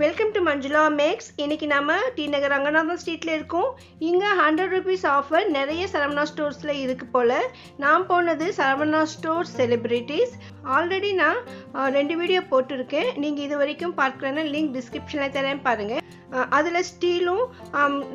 Welcome to Manjula maths இன்றைக்கி நம்ம D நகர் ரங்கநாதன் ஸ்ட்ரீட்டில் இருக்கோம். இங்கே ஹண்ட்ரட் ருபீஸ் ஆஃபர் நிறைய சரவணா ஸ்டோர்ஸில் இருக்குது போல். நான் போனது சரவணா ஸ்டோர் செலிப்ரிட்டிஸ் ஆல்ரெடி நான் ரெண்டு வீடியோ போட்டிருக்கேன். நீங்கள் இது வரைக்கும் பார்க்கலன்னா லிங்க் டிஸ்கிரிப்ஷனில் தரேன் பாருங்கள் அதில் ஸ்டீலும்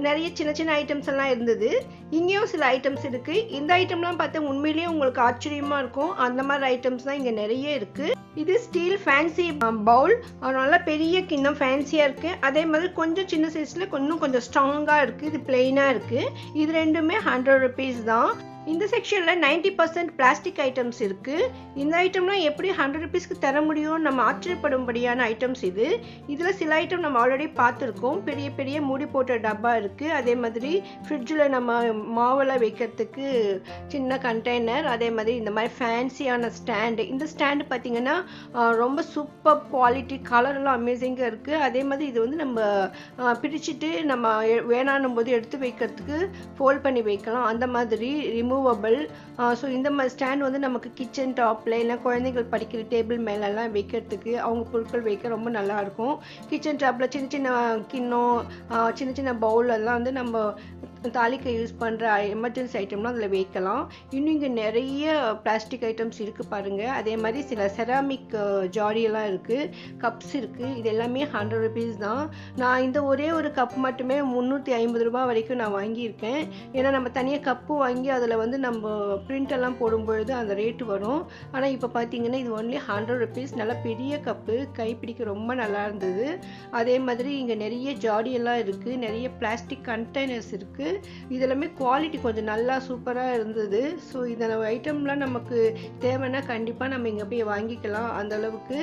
நிறைய சின்ன சின்ன ஐட்டம்ஸ் எல்லாம் இருந்தது. இங்கேயும் சில ஐட்டம்ஸ் இருக்குது இந்த ஐட்டம்லாம் பார்த்தா உண்மையிலேயே உங்களுக்கு ஆச்சரியமாக இருக்கும். அந்த மாதிரி ஐட்டம்ஸ் தான் இங்கே நிறைய இருக்குது இது ஸ்டீல் ஃபேன்சி பவுல் நல்லா பெரிய கிண்ணம் ஃபேன்சியாக இருக்குது அதே மாதிரி கொஞ்சம் சின்ன சைஸில் இன்னும் கொஞ்சம் ஸ்ட்ராங்காக இருக்குது இது பிளெயினாக இருக்குது இது ரெண்டுமே ஹண்ட்ரட் ருபீஸ் தான். இந்த செக்ஷனில் நைன்டி பர்சன்ட் பிளாஸ்டிக் ஐட்டம்ஸ் இருக்குது இந்த ஐட்டம்லாம் எப்படி ஹண்ட்ரட் ருபீஸ்க்கு தர முடியும் நம்ம ஆச்சரியப்படும்படியான ஐட்டம்ஸ் இது. இதில் சில ஐட்டம் நம்ம ஆல்ரெடி பார்த்துருக்கோம். பெரிய பெரிய மூடி போட்ட டப்பா இருக்குது அதே மாதிரி ஃப்ரிட்ஜில் நம்ம மாவெல்லாம் வைக்கிறதுக்கு சின்ன கண்டெய்னர் அதே மாதிரி இந்த மாதிரி ஃபேன்சியான ஸ்டாண்டு இந்த ஸ்டாண்டு பார்த்திங்கன்னா ரொம்ப சூப்பர் குவாலிட்டி கலர்லாம் அமேசிங்காக இருக்குது அதே மாதிரி இது வந்து நம்ம பிரிச்சுட்டு நம்ம வேணானும் வேணான்னும் போது எடுத்து வைக்கிறதுக்கு ஃபோல்ட் பண்ணி வைக்கலாம். அந்த மாதிரி ரிமூவபிள் ஸோ இந்த மாதிரி ஸ்டாண்ட் வந்து நமக்கு கிச்சன் டாப்பில் இல்லை குழந்தைகள் படிக்கிற டேபிள் மேலெல்லாம் வைக்கிறதுக்கு அவங்க பொருட்கள் வைக்க ரொம்ப நல்லாயிருக்கும் கிச்சன் டாப்பில் சின்ன சின்ன கிண்ணம் சின்ன சின்ன பவுலெல்லாம் வந்து நம்ம தாளிக்க யூஸ் பண்ணுற எமர்ஜென்சி ஐட்டம்லாம் அதில் வைக்கலாம். இன்னும் இங்கே நிறைய பிளாஸ்டிக் ஐட்டம்ஸ் இருக்குது பாருங்கள் அதே மாதிரி சில செராமிக் ஜாரியெல்லாம் இருக்குது கப்ஸ் இருக்குது இது எல்லாமே ஹண்ட்ரட் ருபீஸ் தான். நான் இந்த ஒரே ஒரு கப் மட்டுமே முந்நூற்றி ஐம்பது ரூபா வரைக்கும் நான் வாங்கியிருக்கேன். ஏன்னா நம்ம தனியாக கப்பு வாங்கி அதில் வந்து நம்ம பிரிண்டெல்லாம் எல்லாம் போடும்பொழுது அந்த ரேட்டு வரும். ஆனால் இப்போ பார்த்தீங்கன்னா இது ஒன்லி ஹண்ட்ரட் ருபீஸ் நல்ல பெரிய கப்பு கைப்பிடிக்க ரொம்ப நல்லா இருந்தது. அதே மாதிரி இங்கே நிறைய ஜாடி எல்லாம் இருக்குது நிறைய பிளாஸ்டிக் கண்டெய்னர்ஸ் இருக்குது இதெல்லாமே குவாலிட்டி கொஞ்சம் நல்லா சூப்பராக இருந்தது. ஸோ இந்த ஐட்டம்லாம் நமக்கு தேவைன்னா கண்டிப்பாக நம்ம இங்கே போய் வாங்கிக்கலாம். அந்த அளவுக்கு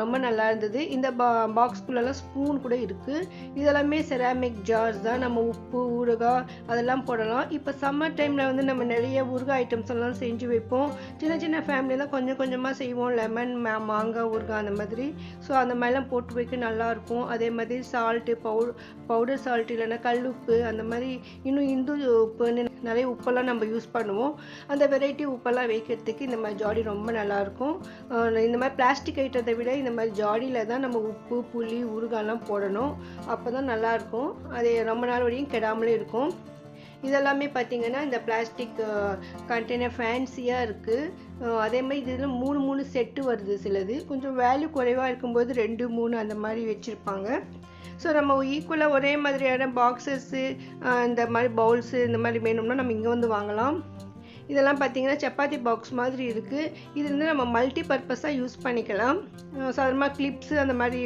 ரொம்ப நல்லா இருந்தது. இந்த பா பாக்ஸ்குள்ளெல்லாம் ஸ்பூன் கூட இருக்குது இதெல்லாமே செராமிக் ஜார்ஸ் தான். நம்ம உப்பு ஊறுகாய் அதெல்லாம் போடலாம். இப்போ சம்மர் டைமில் வந்து நம்ம நிறைய ஊறுகாய் ஐட்டம்ஸ் எல்லாம் செஞ்சு வைப்போம். சின்ன சின்ன ஃபேமிலியெல்லாம் கொஞ்சம் கொஞ்சமாக செய்வோம். லெமன் மாங்காய் ஊறுகாய் அந்த மாதிரி. ஸோ அந்த மாதிரிலாம் போட்டு வைக்க நல்லாயிருக்கும் அதே மாதிரி சால்ட்டு பவு பவுடர் சால்ட் இல்லைன்னா கல் உப்பு அந்த மாதிரி இன்னும் இந்து உப்புன்னு நிறைய உப்பெல்லாம் நம்ம யூஸ் பண்ணுவோம். அந்த வெரைட்டி உப்பெல்லாம் வைக்கிறதுக்கு இந்த மாதிரி ஜாடி ரொம்ப நல்லாயிருக்கும் இந்த மாதிரி பிளாஸ்டிக் ஐட்டத்தை விட இந்த மாதிரி ஜாடியில் தான் நம்ம உப்பு புளி ஊறுகாய்லாம் போடணும். அப்போ தான் நல்லாயிருக்கும் அது ரொம்ப நாள் வரையும் கெடாமலே இருக்கும். இதெல்லாமே பார்த்திங்கன்னா இந்த பிளாஸ்டிக் கண்டெய்னர் ஃபேன்சியாக இருக்குது அதே மாதிரி இதில் மூணு மூணு செட்டு வருது சிலது. கொஞ்சம் வேல்யூ குறைவாக இருக்கும்போது ரெண்டு மூணு அந்த மாதிரி வச்சுருப்பாங்க. ஸோ நம்ம ஈக்குவலாக ஒரே மாதிரியான பாக்ஸஸ்ஸு இந்த மாதிரி பவுல்ஸு இந்த மாதிரி வேணும்னா நம்ம இங்கே வந்து வாங்கலாம். இதெல்லாம் பார்த்தீங்கன்னா சப்பாத்தி பாக்ஸ் மாதிரி இருக்குது இது வந்து நம்ம மல்டி பர்பஸாக யூஸ் பண்ணிக்கலாம் சாதாரணமாக கிளிப்ஸு அந்த மாதிரி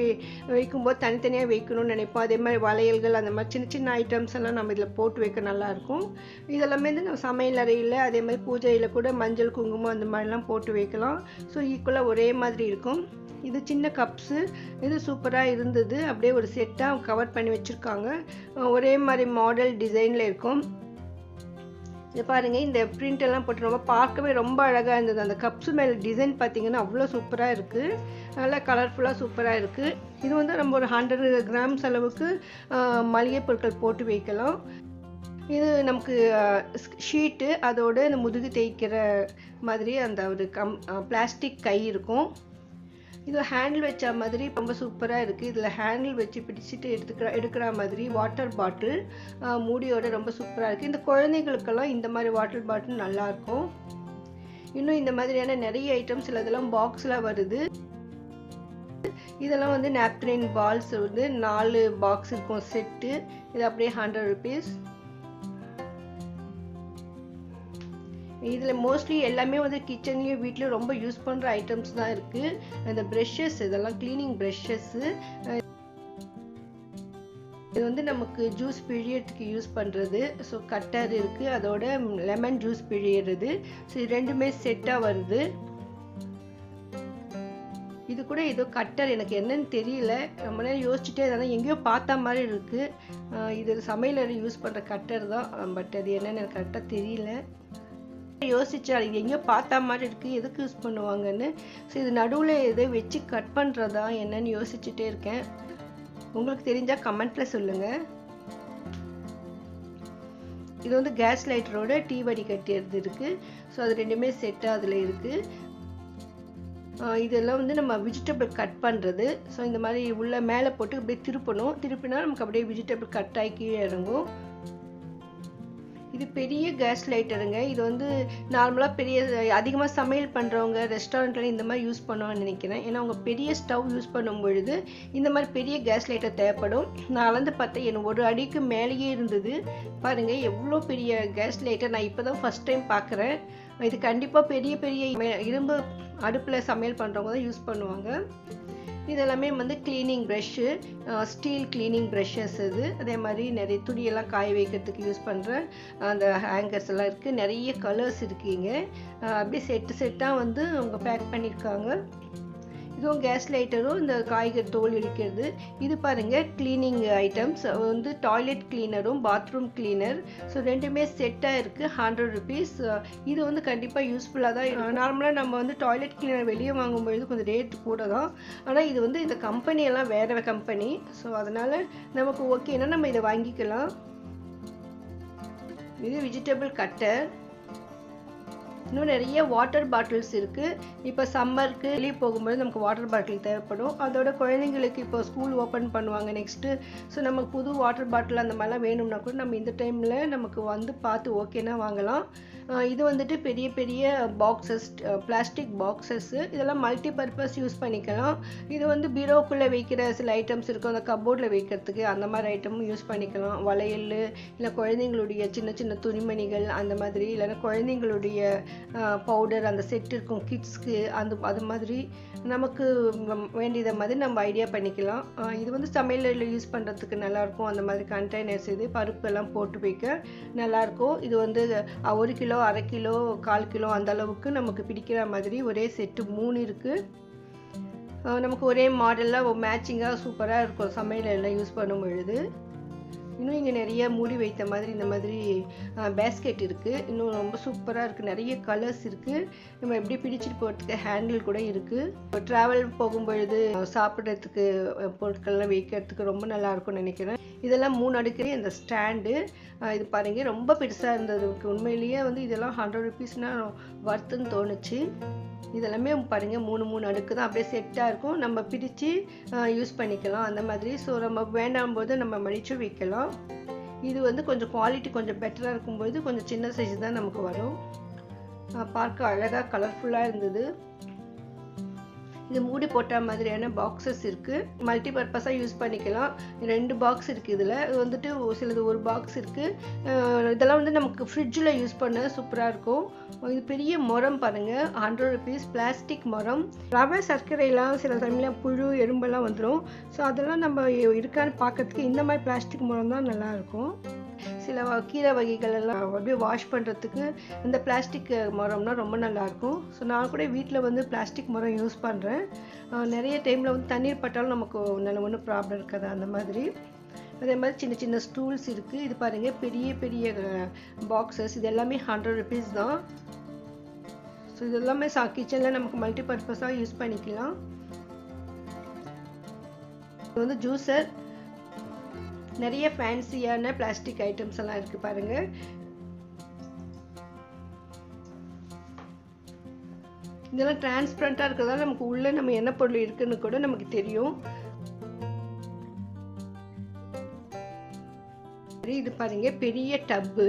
வைக்கும்போது தனித்தனியாக வைக்கணும்னு நினைப்போம். அதே மாதிரி வளையல்கள் அந்த மாதிரி சின்ன சின்ன ஐட்டம்ஸ் எல்லாம் நம்ம இதில் போட்டு வைக்க நல்லாயிருக்கும். இதெல்லாமே வந்து நம்ம சமையல் அறையில் அதே மாதிரி பூஜையில் கூட மஞ்சள் குங்குமம் அந்த மாதிரிலாம் போட்டு வைக்கலாம். ஸோ ஈக்குவலாக ஒரே மாதிரி இருக்கும். இது சின்ன கப்ஸு இது சூப்பராக இருந்தது. அப்படியே ஒரு செட்டாக கவர் பண்ணி வச்சுருக்காங்க. ஒரே மாதிரி மாடல் டிசைனில் இருக்கும். இது பாருங்கள் இந்த பிரிண்ட் எல்லாம் போட்டு ரொம்ப பார்க்கவே ரொம்ப அழகாக இருந்தது. அந்த கப்ஸ் மேலே டிசைன் பார்த்தீங்கன்னா அவ்வளோ சூப்பராக இருக்குது நல்லா கலர்ஃபுல்லாக சூப்பராக இருக்குது இது வந்து நம்ம ஒரு ஹண்ட்ரட் கிராம்ஸ் அளவுக்கு மளிகை பொருட்கள் போட்டு வைக்கலாம். இது நமக்கு ஷீட்டு அதோட இந்த முதுகு தேய்க்கிற மாதிரி அந்த ஒரு கம் பிளாஸ்டிக் கை இருக்கும். இது ஹேண்டில் வச்ச மாதிரி ரொம்ப சூப்பராக இருக்குது இதில் ஹேண்டில் வச்சு பிடிச்சிட்டு எடுத்துக்கிற எடுக்கிற மாதிரி வாட்டர் பாட்டில் மூடியோட ரொம்ப சூப்பராக இருக்குது இந்த குழந்தைகளுக்கெல்லாம் இந்த மாதிரி வாட்டர் பாட்டில் நல்லாயிருக்கும். இன்னும் இந்த மாதிரியான நிறைய ஐட்டம்ஸ் இதெல்லாம் பாக்ஸில் வருது. இதெல்லாம் வந்து நாப்கின் பால்ஸ் வந்து நாலு பாக்ஸ் இருக்கும் செட்டு இது அப்படியே ஹண்ட்ரட் ருபீஸ் இதில் மோஸ்ட்லி எல்லாமே வந்து கிச்சன்லேயும் வீட்லேயும் ரொம்ப யூஸ் பண்ணுற ஐட்டம்ஸ் தான் இருக்குது இந்த ப்ரெஷ்ஷஸ் இதெல்லாம் க்ளீனிங் ப்ரெஷ்ஷஸ்ஸு இது வந்து நமக்கு ஜூஸ் பிழியறதுக்கு யூஸ் பண்ணுறது ஸோ கட்டர் இருக்குது அதோட லெமன் ஜூஸ் பிழியறது ஸோ இது ரெண்டுமே செட்டாக வருது. இது கூட ஏதோ கட்டர் எனக்கு என்னன்னு தெரியல. ரொம்ப நேரம் யோசிச்சுட்டே இருந்தாலும் எங்கேயோ பார்த்த மாதிரி இருக்குது இது சமையல் யூஸ் பண்ணுற கட்டர் தான். பட் அது என்னென்னு எனக்கு கரெக்டாக தெரியல. யோசிச்சா இது எங்கேயோ பார்த்தா மாதிரி இருக்கு எதுக்கு யூஸ் பண்ணுவாங்கன்னு. ஸோ இது நடுவில் எதை வச்சு கட் பண்ணுறதா என்னன்னு யோசிச்சுட்டே இருக்கேன். உங்களுக்கு தெரிஞ்சால் கமெண்ட்ல சொல்லுங்கள் இது வந்து கேஸ் லைட்டரோட டீ வடி கட்டியது ஸோ அது ரெண்டுமே செட்டாக அதில் இருக்குது இதெல்லாம் வந்து நம்ம வெஜிடபிள் கட் பண்ணுறது ஸோ இந்த மாதிரி உள்ள மேலே போட்டு அப்படியே திருப்பணும். திருப்பினா நமக்கு அப்படியே வெஜிடபிள் கட் ஆகி கீழே இறங்கும். இது பெரிய கேஸ் லைட்டருங்க இது வந்து நார்மலாக பெரிய அதிகமாக சமையல் பண்ணுறவங்க ரெஸ்டாரண்ட்டில் இந்த மாதிரி யூஸ் பண்ணுவான்னு நினைக்கிறேன். ஏன்னா அவங்க பெரிய ஸ்டவ் யூஸ் பண்ணும் பொழுது இந்த மாதிரி பெரிய கேஸ் லைட்டர் தேவைப்படும். நான் அளந்து பார்த்தேன் எனக்கு ஒரு அடிக்கு மேலேயே இருந்தது. பாருங்கள் எவ்வளோ பெரிய கேஸ் லைட்டர் நான் இப்போ தான் ஃபஸ்ட் டைம் பார்க்குறேன். இது கண்டிப்பாக பெரிய பெரிய மே- இரும்பு அடுப்பில் சமையல் பண்ணுறவங்க தான் யூஸ் பண்ணுவாங்க. இதெல்லாமே வந்து cleaning brush steel cleaning brushes இது. அதே மாதிரி நிறைய துணியெல்லாம் காய வைக்கிறதுக்கு யூஸ் பண்ணுற அந்த ஹேங்கர்ஸ் எல்லாம் இருக்குது நிறைய கலர்ஸ் இருக்குங்க அப்படியே செட்டு செட்டாக வந்து அவங்க பேக் பண்ணியிருக்காங்க. இதுவும் கேஸ் லைட்டரும் இந்த காய்கறி தோல் இடிக்கிறது. இது பாருங்கள் க்ளீனிங் ஐட்டம்ஸ் வந்து டாய்லெட் க்ளீனரும் பாத்ரூம் க்ளீனர் ஸோ ரெண்டுமே செட்டாக இருக்குது ஹண்ட்ரட் ருபீஸ் இது வந்து கண்டிப்பாக யூஸ்ஃபுல்லாக தான் நார்மலாக நம்ம வந்து டாய்லெட் க்ளீனர் வெளியே வாங்கும்பொழுது கொஞ்சம் ரேட் கூட தான். ஆனால் இது வந்து இந்த கம்பெனியெல்லாம் வேறு கம்பெனி ஸோ அதனால் நமக்கு ஓகேன்னா நம்ம இதை வாங்கிக்கலாம். இது வெஜிடபிள் கட்டர் இன்னும் நிறைய வாட்டர் பாட்டில்ஸ் இருக்குது இப்போ சம்மருக்கு வெளியே போகும்போது நமக்கு வாட்டர் பாட்டில் தேவைப்படும். அதோட குழந்தைங்களுக்கு இப்போ ஸ்கூல் ஓப்பன் பண்ணுவாங்க நெக்ஸ்ட்டு ஸோ நமக்கு புது வாட்டர் பாட்டில் அந்த மாதிரிலாம் வேணும்னா கூட நம்ம இந்த டைமில் நமக்கு வந்து பார்த்து ஓகேனா வாங்கலாம். இது வந்துட்டு பெரிய பெரிய பாக்ஸஸ் பிளாஸ்டிக் பாக்ஸஸ்ஸு இதெல்லாம் மல்டி பர்பஸ் யூஸ் பண்ணிக்கலாம். இது வந்து பீரோக்குள்ளே வைக்கிற சில ஐட்டம்ஸ் இருக்கும். அந்த கபோர்டில் வைக்கிறதுக்கு அந்த மாதிரி ஐட்டமும் யூஸ் பண்ணிக்கலாம். வளையல் இல்லை குழந்தைங்களுடைய சின்ன சின்ன துணிமணிகள் அந்த மாதிரி இல்லைன்னா குழந்தைங்களுடைய பவுடர் அந்த செட் இருக்கும் கிட்ஸ்க்கு அந்த அது மாதிரி நமக்கு வ- வேண்டியதை மாதிரி நம்ம ஐடியா பண்ணிக்கலாம். இது வந்து சமையலில் யூஸ் பண்ணுறதுக்கு நல்லாயிருக்கும். அந்த மாதிரி கண்டெய்னர்ஸ் இது பருப்பெல்லாம் போட்டு வைக்க நல்லாயிருக்கும். இது வந்து ஒரு கிலோ கிலோ அரை கிலோ கால் கிலோ அந்த அளவுக்கு நமக்கு பிடிக்கிற மாதிரி ஒரே செட்டு மூணு இருக்குது நமக்கு ஒரே மாடலில் மேட்சிங்காக சூப்பராக இருக்கும். சமையல் எல்லாம் யூஸ் பண்ணும் பொழுது. இன்னும் இங்கே நிறைய மூடி வைத்த மாதிரி இந்த மாதிரி பேஸ்கெட் இருக்குது இன்னும் ரொம்ப சூப்பராக இருக்குது நிறைய கலர்ஸ் இருக்குது நம்ம எப்படி பிடிச்சிட்டு போகிறதுக்கு ஹேண்டில் கூட இருக்குது ட்ராவல் போகும்பொழுது சாப்பிட்றதுக்கு பொருட்கள்லாம் வைக்கிறதுக்கு ரொம்ப நல்லாயிருக்கும்னு நினைக்கிறேன். இதெல்லாம் மூணு அடுக்கு இந்த ஸ்டாண்டு இது பாருங்கள் ரொம்ப பெருசாக இருந்தது. உண்மையிலேயே வந்து இதெல்லாம் ஹண்ட்ரட் ருபீஸ்னால் வர்த்துன்னு தோணுச்சு. இதெல்லாமே பாருங்க மூணு மூணு அடுக்கு தான். அப்படியே செட்டாக இருக்கும். நம்ம பிரித்து யூஸ் பண்ணிக்கலாம். அந்த மாதிரி. ஸோ நம்ம வேண்டாம் போது நம்ம மடித்து வைக்கலாம் இது வந்து கொஞ்சம் குவாலிட்டி கொஞ்சம் பெட்டராக இருக்கும்போது கொஞ்சம் சின்ன சைஸ் தான் நமக்கு வரும். பார்க்க அழகாக கலர்ஃபுல்லாக இருந்தது. இது மூடி போட்ட மாதிரியான பாக்ஸஸ் இருக்குது மல்டி பர்பஸாக யூஸ் பண்ணிக்கலாம். ரெண்டு பாக்ஸ் இருக்குது இதில். இது வந்துட்டு ஒரு சிலது ஒரு பாக்ஸ் இருக்குது இதெல்லாம் வந்து நமக்கு ஃப்ரிட்ஜில் யூஸ் பண்ண சூப்பராக இருக்கும். இது பெரிய முறம் பாருங்கள் ஹண்ட்ரட் ருபீஸ் பிளாஸ்டிக் மரம். ரவை சர்க்கரையெல்லாம் சில சமயம் புழு எறும்பெல்லாம் வந்துடும் ஸோ அதெல்லாம் நம்ம இருக்கான்னு பார்க்கறதுக்கு இந்த மாதிரி பிளாஸ்டிக் மரம் தான் நல்லாயிருக்கும் சில கீரை வகைகள் எல்லாம் அப்படியே வாஷ் பண்ணுறதுக்கு இந்த பிளாஸ்டிக் மரம்னா ரொம்ப நல்லாயிருக்கும். ஸோ நான் கூட வீட்டில் வந்து பிளாஸ்டிக் மரம் யூஸ் பண்ணுறேன் நிறைய டைமில் வந்து தண்ணீர் பட்டாலும் நமக்கு நல்ல ஒன்றும் ப்ராப்ளம் இருக்காது. அந்த மாதிரி. அதே மாதிரி சின்ன சின்ன ஸ்டூல்ஸ் இருக்குது இது பாருங்கள் பெரிய பெரிய பாக்ஸஸ் இது எல்லாமே ஹண்ட்ரட் ருபீஸ் தான். ஸோ இது எல்லாமே சா கிச்சனில் நமக்கு மல்டி பர்பஸாக யூஸ் பண்ணிக்கலாம். இது வந்து ஜூஸர் நிறைய ஃபேன்சியான பிளாஸ்டிக் ஐட்டம்ஸ் எல்லாம் இருக்கு பாருங்க. இதெல்லாம் டிரான்ஸ்பரண்ட்டாக இருக்கிறதால நமக்கு உள்ள நம்ம என்ன பொருள் இருக்குன்னு கூட நமக்கு தெரியும். இது பாருங்க பெரிய டப்பு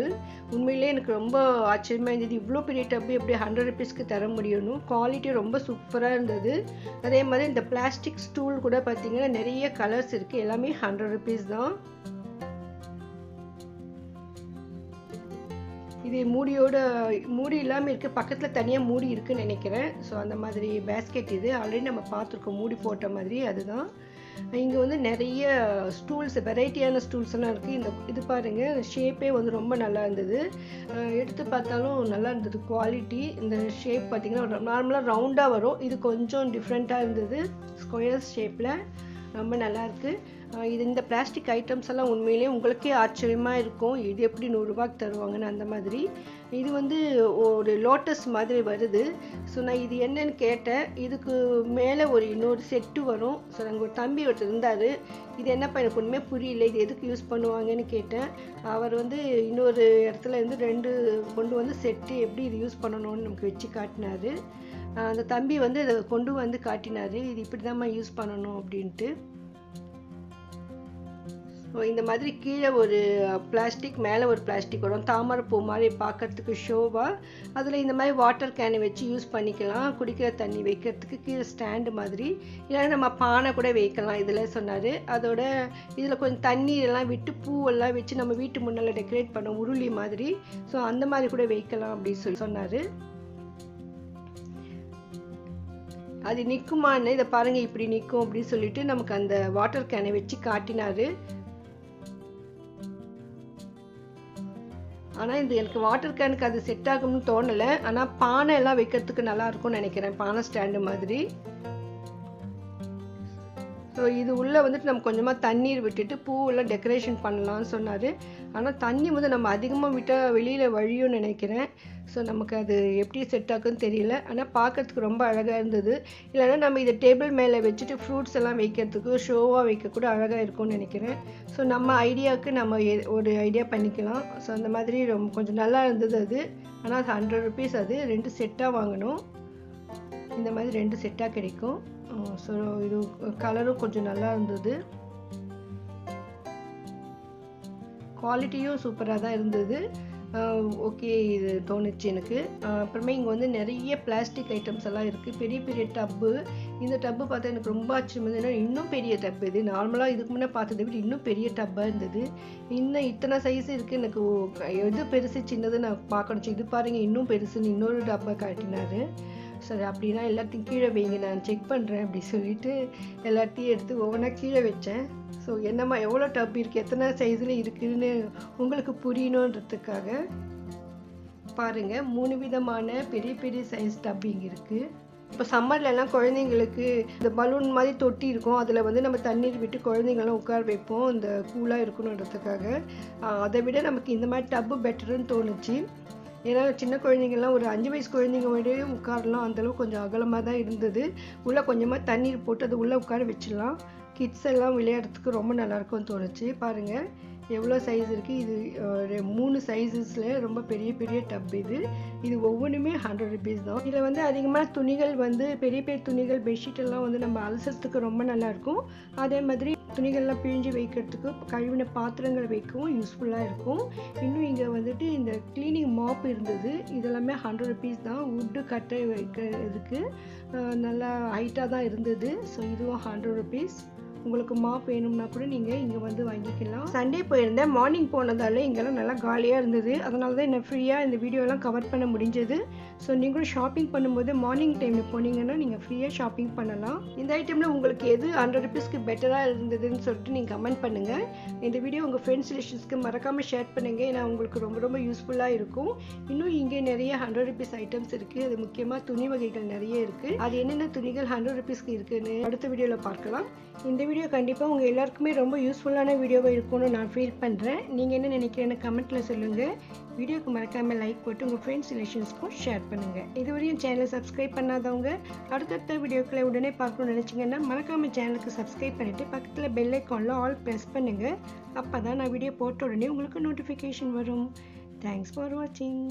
உண்மையிலே எனக்கு ரொம்ப ஆச்சரியமாக இருந்தது. இவ்வளோ பெரிய டப்பு எப்படி ஹண்ட்ரட் ருபீஸ்க்கு தர முடியணும் குவாலிட்டி ரொம்ப சூப்பராக இருந்தது. அதே மாதிரி இந்த பிளாஸ்டிக் ஸ்டூல் கூட பார்த்தீங்கன்னா நிறைய கலர்ஸ் இருக்குது எல்லாமே ஹண்ட்ரட் ருபீஸ் தான். இது மூடியோட மூடி இல்லாமல் இருக்குது பக்கத்தில் தனியாக மூடி இருக்குதுன்னு நினைக்கிறேன். ஸோ அந்த மாதிரி பேஸ்கெட் இது. ஆல்ரெடி நம்ம பார்த்துருக்கோம். மூடி போட்ட மாதிரி அதுதான். இங்கே வந்து நிறைய ஸ்டூல்ஸ் வெரைட்டியான ஸ்டூல்ஸ் எல்லாம் இருக்குது இந்த இது பாருங்கள் ஷேப்பே வந்து ரொம்ப நல்லா இருந்தது. எடுத்து பார்த்தாலும் நல்லா இருந்தது. குவாலிட்டி இந்த ஷேப் பார்த்தீங்கன்னா நார்மலாக ரவுண்டாக வரும். இது கொஞ்சம் டிஃப்ரெண்ட்டாக இருந்தது. ஸ்கொயர் ஷேப்பில் ரொம்ப நல்லாயிருக்கு இது இந்த பிளாஸ்டிக் ஐட்டம்ஸ் எல்லாம் உண்மையிலேயே உங்களுக்கே ஆச்சரியமாக இருக்கும். இது எப்படி நூறுரூபாய்க்கு தருவாங்கன்னு அந்த மாதிரி. இது வந்து ஒரு லோட்டஸ் மாதிரி வருது. ஸோ நான் இது என்னன்னு கேட்டேன். இதுக்கு மேலே ஒரு இன்னொரு செட்டு வரும். ஸோ நாங்கள் ஒரு தம்பி ஒருத்தர் இருந்தார். இது என்னப்பா எனக்கு ஒன்றுமே புரியல. இது எதுக்கு யூஸ் பண்ணுவாங்கன்னு கேட்டேன். அவர் வந்து இன்னொரு இடத்துல இருந்து ரெண்டு கொண்டு வந்து செட்டு எப்படி இது யூஸ் பண்ணணும்னு நமக்கு வச்சு காட்டினார். அந்த தம்பி வந்து இதை கொண்டு வந்து காட்டினாரு. இது இப்படி தான்மா யூஸ் பண்ணணும் அப்படின்ட்டு. இந்த மாதிரி கீழே ஒரு பிளாஸ்டிக் மேலே ஒரு பிளாஸ்டிக் வரும் தாமரை பூ மாதிரி பார்க்கறதுக்கு ஷோவாக அதில் இந்த மாதிரி வாட்டர் கேனை வச்சு யூஸ் பண்ணிக்கலாம். குடிக்கிற தண்ணி வைக்கிறதுக்கு கீழே ஸ்டாண்டு மாதிரி. இல்லைன்னா நம்ம பானை கூட வைக்கலாம் இதில் சொன்னார். அதோட இதில் கொஞ்சம் தண்ணீரெல்லாம் விட்டு பூவெல்லாம் வச்சு நம்ம வீட்டு முன்னால் டெக்கரேட் பண்ணோம் உருளி மாதிரி. ஸோ அந்த மாதிரி கூட வைக்கலாம் அப்படின்னு சொல்லி சொன்னார். அது நிற்குமான்னு இதை பாருங்கள் இப்படி நிற்கும் அப்படின்னு சொல்லிட்டு நமக்கு அந்த வாட்டர் கேனை வச்சு காட்டினார். ஆனால் இது எனக்கு வாட்டர் கேனுக்கு அது செட் ஆகும்னு தோணலை. ஆனால் பானை எல்லாம் வைக்கிறதுக்கு நல்லா இருக்கும்னு நினைக்கிறேன். பானை ஸ்டாண்டு மாதிரி. ஸோ இது உள்ளே வந்துட்டு நம்ம கொஞ்சமாக தண்ணீர் விட்டுட்டு பூவெல்லாம் டெக்கரேஷன் பண்ணலாம்னு சொன்னார். ஆனால் தண்ணி வந்து நம்ம அதிகமாக விட்டால் வெளியில் வழியும்னு நினைக்கிறேன். ஸோ நமக்கு அது எப்படி செட் ஆகுன்னு தெரியல. ஆனால் பார்க்கறதுக்கு ரொம்ப அழகாக இருந்தது. இல்லைன்னா நம்ம இதை டேபிள் மேலே வச்சுட்டு ஃப்ரூட்ஸ் எல்லாம் வைக்கிறதுக்கு ஷோவாக வைக்கக்கூட அழகாக இருக்கும்னு நினைக்கிறேன். ஸோ நம்ம ஐடியாவுக்கு நம்ம எ- ஒரு ஐடியா பண்ணிக்கலாம். ஸோ அந்த மாதிரி ரொம்ப கொஞ்சம் நல்லா இருந்தது அது. ஆனால் அது ஹண்ட்ரட் ருபீஸ் அது ரெண்டு செட்டாக வாங்கணும். இந்த மாதிரி ரெண்டு செட்டாக கிடைக்கும். ஸோ இது கலரும் கொஞ்சம் நல்லா இருந்தது. குவாலிட்டியும் சூப்பராக தான் இருந்தது. ஓகே இது தோணுச்சு எனக்கு. அப்புறமே இங்கே வந்து நிறைய பிளாஸ்டிக் ஐட்டம்ஸ் எல்லாம் இருக்குது பெரிய பெரிய டப்பு இந்த டப்பு பார்த்தா எனக்கு ரொம்ப ஆச்சரியம் இன்னும் பெரிய டப்பு இது. நார்மலாக இதுக்கு முன்னே பார்த்ததை விட இன்னும் பெரிய டப்பாக இருந்தது. இன்னும் இத்தனை சைஸ் இருக்குது எனக்கு எது பெருசு சின்னது நான் பார்க்கணும். இது பாருங்கள் இன்னும் பெருசுன்னு இன்னொரு டப்பா காட்டினாரு. சரி அப்படின்னா எல்லாத்தையும் கீழே வைங்க நான் செக் பண்ணுறேன் அப்படி சொல்லிட்டு எல்லாத்தையும் எடுத்து ஒவ்வொன்றா கீழே வச்சேன். ஸோ என்னம்மா எவ்வளோ டப் இருக்குது எத்தனை சைஸில் இருக்குதுன்னு உங்களுக்கு புரியணுன்றதுக்காக பாருங்கள் மூணு விதமான பெரிய பெரிய சைஸ் டப்பிங் இருக்குது இப்போ சம்மர்லலாம் குழந்தைங்களுக்கு இந்த பலூன் மாதிரி தொட்டி இருக்கும். அதில் வந்து நம்ம தண்ணீர் விட்டு குழந்தைங்களாம் உட்கார வைப்போம். இந்த கூலாக இருக்கணுன்றதுக்காக. அதை விட நமக்கு இந்த மாதிரி டப்பு பெட்டருன்னு தோணுச்சு. ஏன்னா சின்ன குழந்தைங்கள்லாம் ஒரு அஞ்சு வயசு குழந்தைங்க விட உட்காரலாம். அந்தளவுக்கு கொஞ்சம் அகலமாக தான் இருந்தது. உள்ளே கொஞ்சமாக தண்ணீர் போட்டு அது உள்ளே உட்கார வச்சிடலாம். கிட்ஸ் எல்லாம் விளையாடுறதுக்கு ரொம்ப நல்லாயிருக்கும்னு தோணுச்சு. பாருங்கள் எவ்வளோ சைஸ் இருக்குது இது மூணு சைஸஸில் ரொம்ப பெரிய பெரிய டப் இது. இது ஒவ்வொன்றுமே ஹண்ட்ரட் ருபீஸ் தான். இதில் வந்து அதிகமாக துணிகள் வந்து பெரிய பெரிய துணிகள் பெட்ஷீட் எல்லாம் வந்து நம்ம அலசுறதுக்கு ரொம்ப நல்லாயிருக்கும் அதே மாதிரி துணிகள்லாம் பிழிஞ்சு வைக்கிறதுக்கு கழுவின பாத்திரங்களை வைக்கவும் யூஸ்ஃபுல்லாக இருக்கும். இன்னும் இங்கே வந்துட்டு இந்த க்ளீனிங் மாப் இருந்தது. இதெல்லாமே ஹண்ட்ரட் ருபீஸ் தான். வுட்டு கட்டை வைக்க இருக்குது நல்லா ஹைட்டாக தான் இருந்தது. ஸோ இதுவும் ஹண்ட்ரட் ருபீஸ் உங்களுக்கு மாப் வேணும்னா கூட நீங்கள் இங்கே வந்து வாங்கிக்கலாம். சண்டே போயிருந்தேன். மார்னிங் போனதால் இங்கெல்லாம் நல்லா காலியாக இருந்தது. அதனால தான் என்ன ஃப்ரீயாக இந்த வீடியோலாம் கவர் பண்ண முடிஞ்சது. ஸோ நீங்களும் ஷாப்பிங் பண்ணும்போது மார்னிங் டைமில் போனீங்கன்னா நீங்கள் ஃப்ரீயாக ஷாப்பிங் பண்ணலாம். இந்த ஐட்டமில் உங்களுக்கு எது ஹண்ட்ரட் ருபீஸ்க்கு பெட்டராக இருந்ததுன்னு சொல்லிட்டு நீங்கள் கமெண்ட் பண்ணுங்கள் இந்த வீடியோ உங்கள் ஃப்ரெண்ட்ஸ் ரிலேஷன்ஸ்க்கு மறக்காமல் ஷேர் பண்ணுங்கள் ஏன்னா உங்களுக்கு ரொம்ப ரொம்ப யூஸ்ஃபுல்லாக இருக்கும். இன்னும் இங்கே நிறைய ஹண்ட்ரட் ருபீஸ் ஐட்டம்ஸ் இருக்குது அது முக்கியமாக துணி வகைகள் நிறைய இருக்குது அது என்னென்ன துணிகள் ஹண்ட்ரட் ருபீஸ்க்கு இருக்குதுன்னு அடுத்த வீடியோவில் பார்க்கலாம். இந்த வீடியோ வீடியோ கண்டிப்பாக உங்கள் எல்லாருக்குமே ரொம்ப யூஸ்ஃபுல்லான வீடியோவாக இருக்கும்னு நான் ஃபீல் பண்ணுறேன் நீங்கள் என்ன நினைக்கிறேன்னு கமெண்ட்டில் சொல்லுங்கள் வீடியோக்கு மறக்காமல் லைக் போட்டு உங்கள் ஃப்ரெண்ட்ஸ் ரிலேஷன்ஸ்க்கும் ஷேர் பண்ணுங்கள் இதுவரையும் சேனலை சப்ஸ்கிரைப் பண்ணாதவங்க அடுத்தடுத்த வீடியோக்களை உடனே பார்க்கணும்னு நினச்சிங்கன்னா மறக்காமல் சேனலுக்கு சப்ஸ்கிரைப் பண்ணிவிட்டு பக்கத்தில் பெல் ஐக்கானில் ஆல் ப்ரெஸ் பண்ணுங்கள் அப்போ தான் நான் வீடியோ போட்ட உடனே உங்களுக்கு நோட்டிஃபிகேஷன் வரும். தேங்க்ஸ் ஃபார் வாட்சிங்